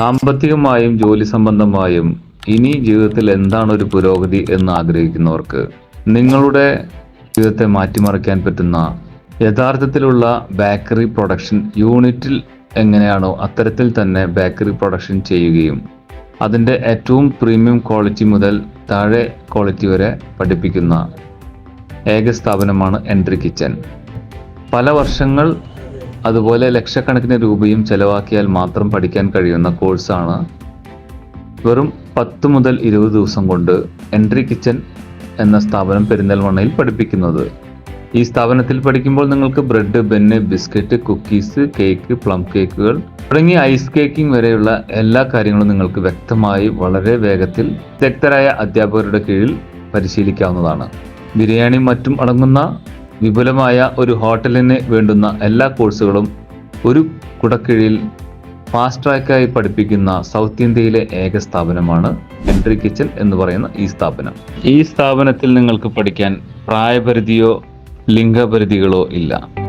സാമ്പത്തികമായും ജോലി സംബന്ധമായും ഇനി ജീവിതത്തിൽ എന്താണ് ഒരു പുരോഗതി എന്ന് ആഗ്രഹിക്കുന്നവർക്ക് നിങ്ങളുടെ ജീവിതത്തെ മാറ്റിമറിക്കാൻ പറ്റുന്ന യഥാർത്ഥത്തിലുള്ള ബേക്കറി പ്രൊഡക്ഷൻ യൂണിറ്റിൽ എങ്ങനെയാണോ അത്തരത്തിൽ തന്നെ ബേക്കറി പ്രൊഡക്ഷൻ ചെയ്യുകയും അതിന്റെ ഏറ്റവും പ്രീമിയം ക്വാളിറ്റി മുതൽ താഴെ ക്വാളിറ്റി വരെ പഠിപ്പിക്കുന്ന ഏക സ്ഥാപനമാണ് എൻട്രി കിച്ചൻ. പല വർഷങ്ങൾ അതുപോലെ ലക്ഷക്കണക്കിന് രൂപയും ചെലവാക്കിയാൽ മാത്രം പഠിക്കാൻ കഴിയുന്ന കോഴ്സാണ്. വെറും പത്ത് മുതൽ ഇരുപത് ദിവസം കൊണ്ട് എൻട്രി കിച്ചൻ എന്ന സ്ഥാപനം പെരിന്തൽമണ്ണയിൽ പഠിപ്പിക്കുന്നത്. ഈ സ്ഥാപനത്തിൽ പഠിക്കുമ്പോൾ നിങ്ങൾക്ക് ബ്രെഡ് ബെന്ന് ബിസ്ക്കറ്റ് കുക്കീസ് കേക്ക് പ്ലം കേക്കുകൾ തുടങ്ങി ഐസ് കേക്കിംഗ് വരെയുള്ള എല്ലാ കാര്യങ്ങളും നിങ്ങൾക്ക് വ്യക്തമായി വളരെ വേഗത്തിൽ വിദഗ്ധരായ അധ്യാപകരുടെ കീഴിൽ പരിശീലിക്കാവുന്നതാണ്. ബിരിയാണി മറ്റും അടങ്ങുന്ന വിപുലമായ ഒരു ഹോട്ടലിന് വേണ്ടുന്ന എല്ലാ കോഴ്സുകളും ഒരു കുടക്കീഴിൽ ഫാസ്റ്റ് ട്രാക്കായി പഠിപ്പിക്കുന്ന സൗത്ത് ഇന്ത്യയിലെ ഏക സ്ഥാപനമാണ് എൻട്രി കിച്ചൺ എന്ന് പറയുന്ന ഈ സ്ഥാപനം. ഈ സ്ഥാപനത്തിൽ നിങ്ങൾക്ക് പഠിക്കാൻ പ്രായപരിധിയോ ലിംഗപരിധികളോ ഇല്ല.